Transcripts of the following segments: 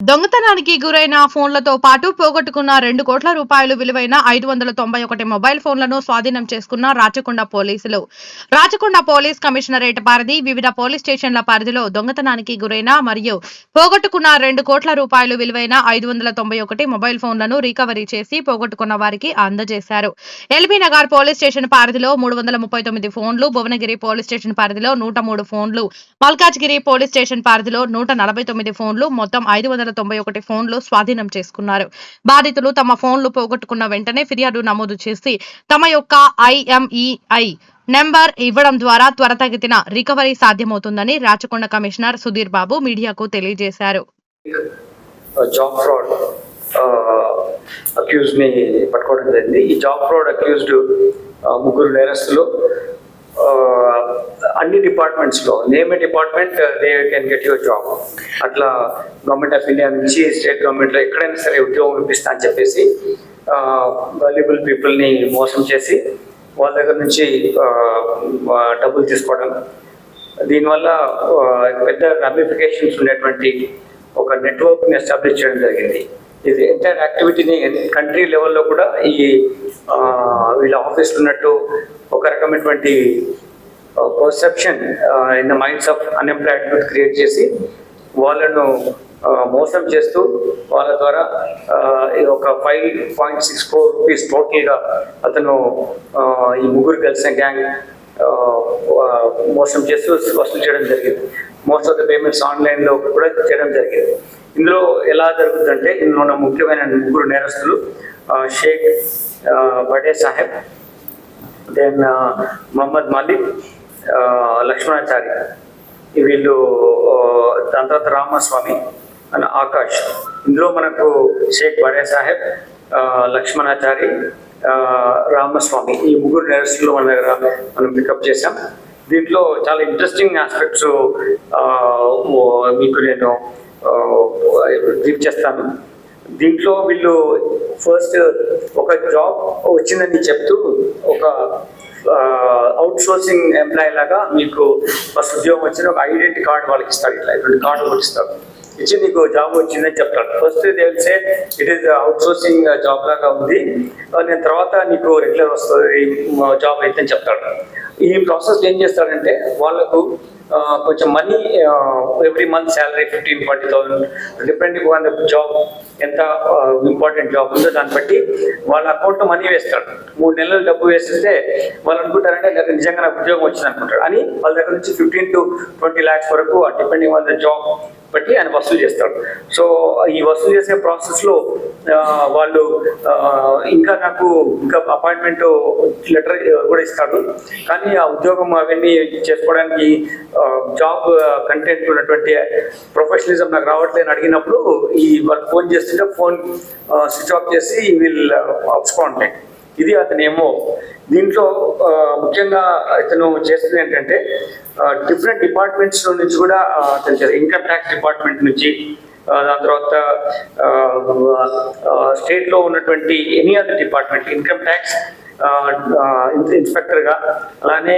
దొంగతనానికి గురైన ఫోన్లతో పాటు పోగొట్టుకున్న రెండు కోట్ల రూపాయలు విలువైన ఐదు వందల తొంభై ఒకటి మొబైల్ ఫోన్లను స్వాధీనం చేసుకున్న రాచకొండ పోలీసులు. రాచకొండ పోలీస్ కమిషనరేట్ పరిధి వివిధ పోలీస్ స్టేషన్ల పరిధిలో దొంగతనానికి గురైన మరియు పోగొట్టుకున్న రెండు కోట్ల రూపాయలు విలువైన ఐదు వందల తొంభై ఒకటి మొబైల్ ఫోన్లను రికవరీ చేసి పోగొట్టుకున్న వారికి అందజేశారు. ఎల్బీ నగర్ పోలీస్ స్టేషన్ పరిధిలో మూడు వందల ముప్పై తొమ్మిది ఫోన్లు భువనగిరి పోలీస్ స్టేషన్ పరిధిలో నూట మూడు ఫోన్లు మల్కాజ్గిరి పోలీస్ స్టేషన్ పరిధిలో నూట నలభై తొమ్మిది ఫోన్లు మొత్తం ఐదు వందల తొంభై ఒకటి ఫోన్లు స్వాధీనం చేసుకున్నారు. బాధితులు తమ ఫోన్లు పోగొట్టుకున్న వెంటనే ఫిర్యాదు నమోదు చేసి తమ యొక్క ఐఎంఈఐ నెంబర్ ఇవ్వడం ద్వారా త్వరతగతిన రికవరీ సాధ్యమవుతుందని రాచకొండ కమిషనర్ సుధీర్ బాబు మీడియాకు తెలియజేశారు. జాబ్ ఫ్రాడ్ అక్యూజ్ని పట్టుకోవడం జరిగింది. ఈ జాబ్ ఫ్రాడ్ అక్యూజ్డ్ ముగ్గురు నేరస్తులు అన్ని డిపార్ట్మెంట్స్లో name department they can get your job అట్లా గవర్నమెంట్ ఆఫ్ ఇండియా నుంచి స్టేట్ గవర్నమెంట్లో ఎక్కడైనా సరే ఉద్యోగం ఇప్పిస్తా అని చెప్పేసి వాల్యుబుల్ పీపుల్ని మోసం చేసి వాళ్ళ దగ్గర నుంచి డబ్బులు తీసుకోవడం. దీనివల్ల పెద్ద రమిఫికేషన్స్ ఉండేటువంటి ఒక నెట్వర్క్ని ఎస్టాబ్లిష్ చేయడం జరిగింది. ఇది ఎంటైర్ యాక్టివిటీని కంట్రీ లెవెల్లో కూడా ఈ వీళ్ళ ఆఫీస్లో ఉన్నట్టు ఒక రకమైనటువంటి perception in the minds of unemployed youth create చేసి వాళ్ళను మోసం చేస్తూ వాళ్ళ ద్వారా ఒక five point six crore rupees టోటల్గా అతను ఈ ముగ్గురు కలిసిన గ్యాంగ్ మోసం చేస్తూ వసూలు చేయడం జరిగింది. మోస్ట్ ఆఫ్ ద పేమెంట్స్ ఆన్లైన్లో కూడా చేయడం జరిగింది. ఇందులో ఎలా జరుగుతుందంటే ఇందులో ఉన్న ముఖ్యమైన ముగ్గురు నేరస్తులు షేక్ బడే సాహెబ్ దెన్ మొహమ్మద్ మలిక్ లక్ష్మణాచారి. వీళ్ళు దాని తర్వాత రామస్వామి అండ్ ఆకాష్. ఇందులో మనకు షేక్ బడే సాహెబ్ లక్ష్మణాచారి రామస్వామి. ఈ ముగ్గురు నేరస్తులు మన దగ్గర మనం పికప్ చేసాం దీంట్లో చాలా ఇంట్రెస్టింగ్ ఆస్పెక్ట్స్ మీకు నేను రీప్ చేస్తాను. దీంట్లో వీళ్ళు ఫస్ట్ ఒక జాబ్ వచ్చిందని చెప్తూ ఒక అవుట్ సోర్సింగ్ ఎంప్లాయీ లాగా మీకు ఫస్ట్ ఉద్యోగం వచ్చిన ఒక ఐడెంటిటీ కార్డు వాళ్ళకి ఇస్తారు ఇట్లా ఇటువంటి కార్డు కూడా ఇస్తారు ఇచ్చి నీకు జాబ్ వచ్చిందని చెప్తాడు. ఫస్ట్ తెలిసే it is outsourcing job లాగా ఉంది. నేను తర్వాత నీకు రెగ్యులర్ వస్తుంది జాబ్ అయితే అని చెప్తాడు. ఈ ప్రాసెస్ ఏం చేస్తాడంటే వాళ్ళకు కొంచెం money every month salary fifteen twenty thousand depending on the job ఎంత ఇంపార్టెంట్ జాబ్ ఉందో దాన్ని బట్టి వాళ్ళ అకౌంట్ మనీ వేస్తాడు మూడు నెలలు డబ్బు వేసేస్తే వాళ్ళు అనుకుంటారంటే నాకు నిజంగా నాకు ఉద్యోగం వచ్చింది అనుకుంటారు అని వాళ్ళ దగ్గర నుంచి ఫిఫ్టీన్ టు ట్వంటీ ల్యాక్స్ వరకు డిపెండింగ్ ఆన్ ద జాబ్ బట్టి ఆయన వసూలు చేస్తాడు. సో ఈ వసూలు చేసే ప్రాసెస్లో వాళ్ళు ఇంకా నాకు ఇంకా అపాయింట్మెంట్ లెటర్ కూడా ఇస్తాడు. కానీ ఆ ఉద్యోగం అవన్నీ చేసుకోవడానికి జాబ్ కంటెంట్ ఉన్నటువంటి ప్రొఫెషనలిజం నాకు రావట్లేదని అడిగినప్పుడు ఈ వాళ్ళు ఫోన్ చేస్తుంటే ఫోన్ స్విచ్ ఆఫ్ చేసి వీళ్ళు అప్స్కాంటాక్ట్ ఇది అతనేమో దీంట్లో ముఖ్యంగా ఇతను చేస్తుంది ఏంటంటే డిఫరెంట్ డిపార్ట్మెంట్స్ నుంచి కూడా అతను ఇన్కమ్ ట్యాక్స్ డిపార్ట్మెంట్ నుంచి దాని తర్వాత స్టేట్లో ఉన్నటువంటి any other department income tax ఇన్స్పెక్టర్గా అలానే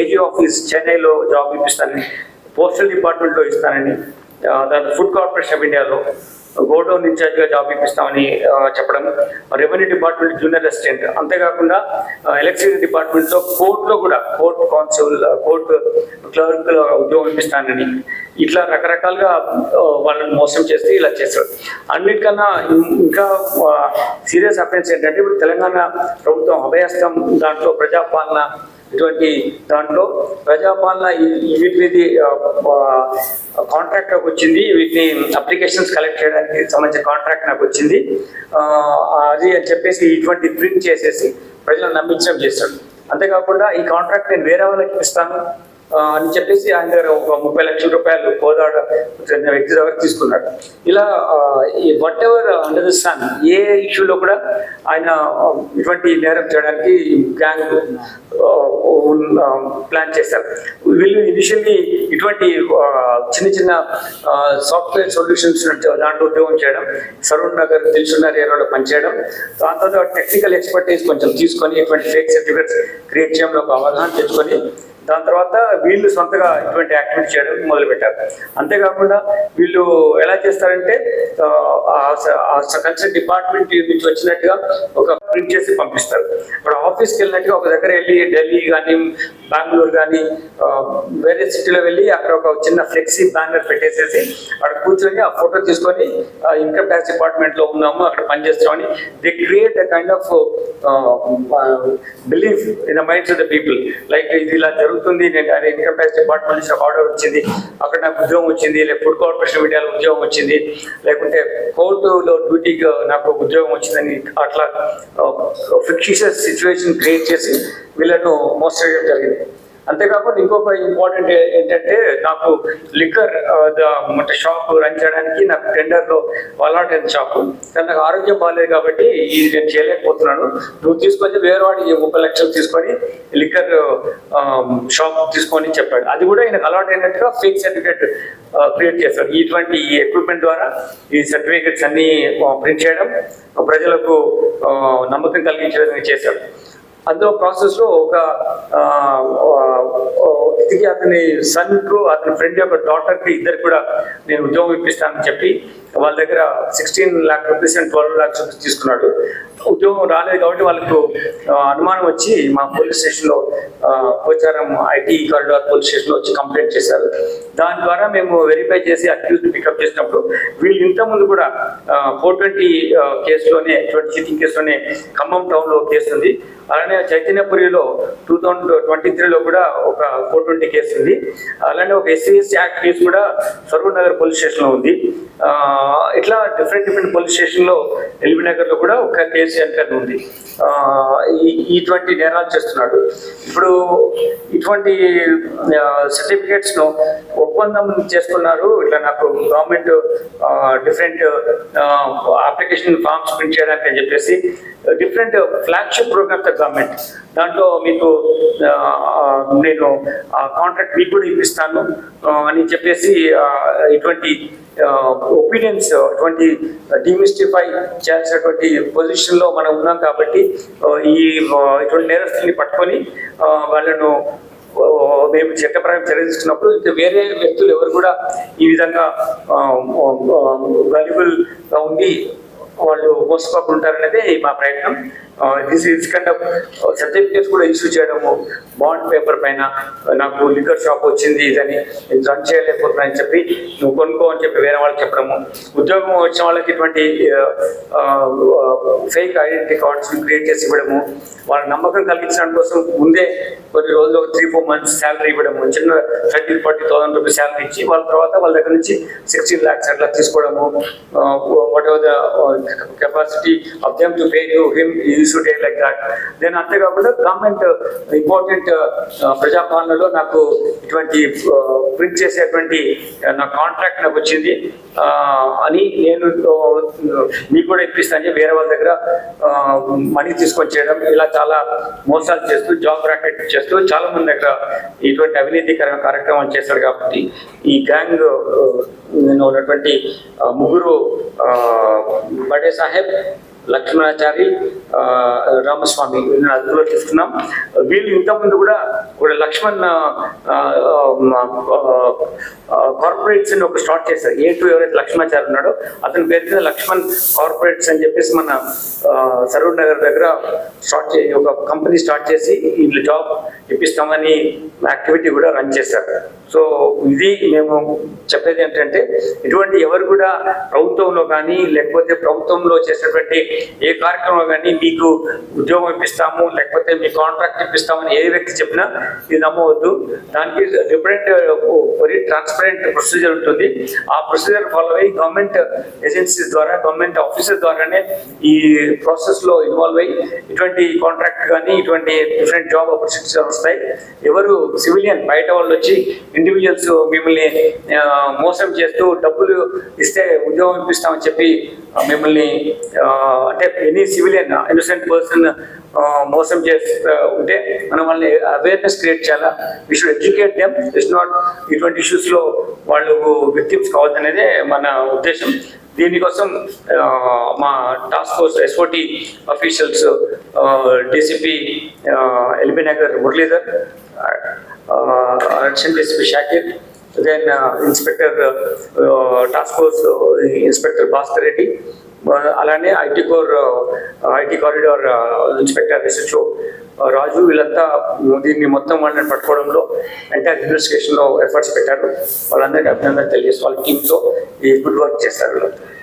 ఏజీ ఆఫీస్ చెన్నైలో జాబ్ ఇప్పిస్తానని పోస్టల్ డిపార్ట్మెంట్లో ఇస్తానని దాని ఫుడ్ కార్పొరేషన్ ఆఫ్ ఇండియాలో గోడౌన్ ఇన్ఛార్జ్గా జాబ్ ఇప్పిస్తామని చెప్పడం. Revenue department junior assistant. అంతేకాకుండా ఎలక్ట్రిసిటీ డిపార్ట్మెంట్లో కోర్టులో కూడా కోర్టు కౌన్సిల్ కోర్టు క్లర్క్ ఉద్యోగం ఇప్పిస్తానని ఇట్లా రకరకాలుగా వాళ్ళని మోసం చేస్తే ఇలా చేస్తారు. అన్నిటికన్నా ఇంకా సీరియస్ అఫెన్స్ ఏంటంటే ఇప్పుడు తెలంగాణ ప్రభుత్వం అభయస్థం దాంట్లో ప్రజాపాలన ఇటువంటి దాంట్లో ప్రజాపాలన ఈ- కాంట్రాక్ట్ నాకు వచ్చింది. వీటిని అప్లికేషన్స్ కలెక్ట్ చేయడానికి సంబంధించిన కాంట్రాక్ట్ నాకు వచ్చింది. అది అని చెప్పేసి ఇటువంటి ప్రింట్ చేసేసి ప్రజలను నమ్మించడం చేస్తాడు అంతేకాకుండా ఈ కాంట్రాక్ట్ నేను వేరే వాళ్ళకి ఇస్తాను. అని చెప్పేసి ఆయన దగ్గర ఒక ముప్పై లక్షల రూపాయలు కోదాడ చెందిన వ్యక్తి దగ్గర తీసుకున్నాడు. ఇలా whatever under the sun a ఇష్యూలో కూడా ఆయన ఇటువంటి నేరం చేయడానికి గ్యాంగ్ ప్లాన్ చేశారు. వీళ్ళు ఇనిషియల్లీ ఇటువంటి చిన్న చిన్న సాఫ్ట్వేర్ సొల్యూషన్స్ దాంట్లో ఉద్యోగం చేయడం సరూర్ నగర్ దిల్సున్నర్ ఏరియాలో పనిచేయడం దాంతో టెక్నికల్ ఎక్స్పర్టీస్ కొంచెం తీసుకొని ఇటువంటి ఫేక్ సర్టిఫికెట్స్ క్రియేట్ చేయడంలో ఒక అవగాహన తెచ్చుకొని దాని తర్వాత వీళ్ళు సొంతగా ఇటువంటి యాక్టివిటీ చేయడం మొదలుపెట్టారు అంతేకాకుండా వీళ్ళు ఎలా చేస్తారంటే కల్చర్ డిపార్ట్మెంట్ నుంచి వచ్చినట్టుగా ఒక ప్రింట్ చేసి పంపిస్తారు. ఇప్పుడు ఆఫీస్కి వెళ్ళినట్టుగా ఒక దగ్గర వెళ్ళి ఢిల్లీ కానీ బెంగళూరు కానీ వేరే సిటీలో వెళ్ళి అక్కడ ఒక చిన్న ఫ్లెక్సీ బ్యానర్ పెట్టేసేసి అక్కడ కూర్చొని ఆ ఫోటో తీసుకొని ఇన్కమ్ ట్యాక్స్ డిపార్ట్మెంట్లో ఉన్నాము అక్కడ పనిచేస్తామని they create a kind of belief in the minds of the people like ఇది ఇలా జరుగుతుంది నేను అదే ఇన్కమ్ ట్యాక్స్ డిపార్ట్మెంట్ నుంచి ఆర్డర్ వచ్చింది అక్కడ నాకు ఉద్యోగం వచ్చింది లేక ఫుడ్ కార్పొరేషన్ మీడియాలో ఉద్యోగం వచ్చింది లేకుంటే కోర్టులో డ్యూటీకి నాకు ఉద్యోగం వచ్చిందని అట్లా ఫిక్షిషియస్ సిచ్యువేషన్ క్రియేట్ చేసి వీళ్ళను మోసం చేయడం జరిగింది. అంతేకాకుండా ఇంకొక ఇంపార్టెంట్ ఏంటంటే నాకు లిక్కర్ అంటే షాప్ రన్ చేయడానికి నాకు టెండర్లో అలాట్ షాపు షాప్ కానీ నాకు ఆరోగ్యం బాగాలేదు కాబట్టి ఇది నేను చేయలేకపోతున్నాను. నువ్వు తీసుకొని వేరే వాడికి ముప్పై లక్షలు తీసుకొని లిక్కర్ షాప్ తీసుకొని చెప్పాడు. అది కూడా ఈయనకు అలాట్ అయినట్టుగా ఫేక్ సర్టిఫికేట్ క్రియేట్ చేశారు. ఇటువంటి ఎక్విప్మెంట్ ద్వారా ఈ సర్టిఫికేట్స్ అన్ని ప్రింట్ చేయడం ప్రజలకు నమ్మకం కలిగించే విధంగా చేశాడు అందులో ప్రాసెస్లో ఒక ఆ, అతని సన్ అతని ఫ్రెండ్ యొక్క డాటర్కి ఇద్దరు కూడా నేను ఉద్యోగం ఇప్పిస్తానని చెప్పి వాళ్ళ దగ్గర sixteen lakh rupees and twelve lakhs rupees తీసుకున్నాడు. ఉద్యోగం రాలేదు కాబట్టి వాళ్ళకు అనుమానం వచ్చి మా పోలీస్ స్టేషన్లో పోచారం ఐటీ కారిడార్ పోలీస్ స్టేషన్లో వచ్చి కంప్లైంట్ చేశారు. దాని ద్వారా మేము వెరిఫై చేసి అక్యూజ్ పికప్ చేసినప్పుడు వీళ్ళు ఇంతకుముందు కూడా ఫోర్ ట్వంటీ కేసులోనే ట్వంటీ చీటింగ్ కేసులోనే ఖమ్మం టౌన్లో కేసు ఉంది. అలానే చైతన్యపురిలో టూ థౌజండ్ ట్వంటీ త్రీలో కూడా ఒక ఫోర్ ట్వంటీ కేసు ఉంది. అలానే ఒక ఎస్సీఎస్సీ యాక్ట్ కేసు కూడా సరూర్ నగర్ పోలీస్ స్టేషన్లో ఉంది. ఇట్లా డిఫరెంట్ డిఫరెంట్ పోలీస్ స్టేషన్లో ఎల్బీ నగర్లో కూడా ఒక కేసు ఎంటర్ ఉంది. ఇటువంటి నేరాలు చేస్తున్నాడు. ఇప్పుడు ఇటువంటి సర్టిఫికేట్స్ను ఒప్పందం చేసుకున్నారు ఇట్లా నాకు government different application forms print చేయడానికి అని చెప్పేసి డిఫరెంట్ ఫ్లాగ్షిప్ ప్రోగ్రామ్స్ గవర్నమెంట్ దాంట్లో మీకు నేను కాంట్రాక్ట్ మీకు కూడా ఇప్పిస్తాను. అని చెప్పేసి ఇటువంటి ఒపీనియన్స్ ఇటువంటి డిమిస్టిఫై చేసినటువంటి పొజిషన్లో మనం ఉన్నాం కాబట్టి ఈ ఇటువంటి నేరస్తుల్ని పట్టుకొని వాళ్ళను మేము చట్టప్రకారం చర్య తీసుకున్నప్పుడు వేరే వ్యక్తులు ఎవరు కూడా ఈ విధంగా వాల్యుబుల్గా ఉండి వాళ్ళు మోసపోకుండా ఉంటారనేది మా ప్రయత్నం. This is kind of certificates కూడా ఇష్యూ చేయడము బాండ్ పేపర్ పైన నాకు లిక్కర్ షాప్ వచ్చింది ఇదని నేను రన్ చేయలేకపోతున్నా అని చెప్పి నువ్వు కొనుక్కో అని చెప్పి వేరే వాళ్ళకి చెప్పడము. ఉద్యోగం వచ్చిన వాళ్ళకి ఇటువంటి ఫేక్ ఐడెంటిటీ కార్డ్స్ క్రియేట్ చేసి ఇవ్వడము. వాళ్ళ నమ్మకం కలిగించడం కోసం ముందే కొన్ని రోజులు త్రీ ఫోర్ మంత్స్ శాలరీ ఇవ్వడము. చిన్న thirty forty thousand rupees salary ఇచ్చి వాళ్ళ తర్వాత వాళ్ళ దగ్గర నుంచి సిక్స్టీన్ ల్యాక్స్ అట్లా తీసుకోవడము. Whatever the capacity of them to pay to him uses to like that then అంతేకాకుండా government important uh, uh, uh, ప్రజాపాలనలో నాకు ఇటువంటి ప్రింట్ చేసేటువంటి నా కాంట్రాక్ట్ నాకు వచ్చింది. అని నేను మీకు కూడా ఇప్పిస్తాను. వేరే వాళ్ళ దగ్గర మనీ తీసుకొని చేయడం ఇలా చాలా మోసాలు చేస్తూ జాబ్ రాకెట్ చేస్తూ చాలా మంది దగ్గర ఇటువంటి అవినీతికర కార్యక్రమాలు చేశారు కాబట్టి ఈ గ్యాంగ్ నేను ఉన్నటువంటి ముగ్గురు బడే సాహెబ్ లక్ష్మణాచారి రామస్వామి వీళ్ళని అదుపులో తీసుకున్నాం. వీళ్ళు ఇంతకుముందు కూడా కూడా లక్ష్మణ్ కార్పొరేట్స్ అని ఒక స్టార్ట్ చేశారు. ఏ టూ ఎవరైతే లక్ష్మణాచారి ఉన్నాడో అతని పేరు మీద లక్ష్మణ్ కార్పొరేట్స్ అని చెప్పేసి మన సరూర్ నగర్ దగ్గర స్టార్ట్ చే ఒక కంపెనీ స్టార్ట్ చేసి వీళ్ళు జాబ్ ఇప్పిస్తామని యాక్టివిటీ కూడా రన్ చేశారు. సో ఇది మేము చెప్పేది ఏంటంటే ఇటువంటి ఎవరు కూడా ప్రభుత్వంలో కానీ లేకపోతే ప్రభుత్వంలో చేసినటువంటి ఏ కార్యక్రమం కానీ మీకు ఉద్యోగం ఇప్పిస్తాము లేకపోతే మీ కాంట్రాక్ట్ ఇప్పిస్తామని ఏ వ్యక్తి చెప్పినా ఇది నమ్మవద్దు. దానికి డిఫరెంట్ వెరీ ట్రాన్స్పరెంట్ ప్రొసీజర్ ఉంటుంది. ఆ ప్రొసీజర్ ఫాలో అయ్యి గవర్నమెంట్ ఏజెన్సీస్ ద్వారా గవర్నమెంట్ ఆఫీసెస్ ద్వారానే ఈ ప్రాసెస్లో ఇన్వాల్వ్ అయ్యి ఇటువంటి కాంట్రాక్ట్ కానీ ఇటువంటి డిఫరెంట్ జాబ్ ఆపర్చునిటీస్ వస్తాయి. ఎవరు సివిలియన్ బయట వాళ్ళు వచ్చి ఇండివిజువల్స్ మిమ్మల్ని మోసం చేస్తూ డబ్బులు ఇస్తే ఉద్యోగం ఇప్పిస్తామని చెప్పి మిమ్మల్ని అంటే ఎనీ సివిలియన్ ఇన్నోసెంట్ పర్సన్ మోసం చేస్తూ ఉంటే మనం వాళ్ళని అవేర్నెస్ క్రియేట్ చేయాలా? We should educate them it's not ఇటువంటి ఇష్యూస్లో వాళ్ళు విక్టిమ్స్ కావద్దనేదే మన ఉద్దేశం. దీనికోసం మా task force SOT officials DCP LB Nagar Muralidhar additional DCP Shakir then inspector task force inspector Bhaskar Reddy అలానే IT core IT corridor inspector SHO Raju వీళ్ళంతా uh, దీన్ని మొత్తం వాళ్ళని పట్టుకోవడంలో ఎంటైర్ ఇన్వెస్టిగేషన్లో ఎఫర్ట్స్ పెట్టారు. వాళ్ళందరికీ అభినందన తెలియజేసి వాళ్ళ టీంతో ఈ గుడ్ వర్క్ చేస్తారు వీళ్ళంతా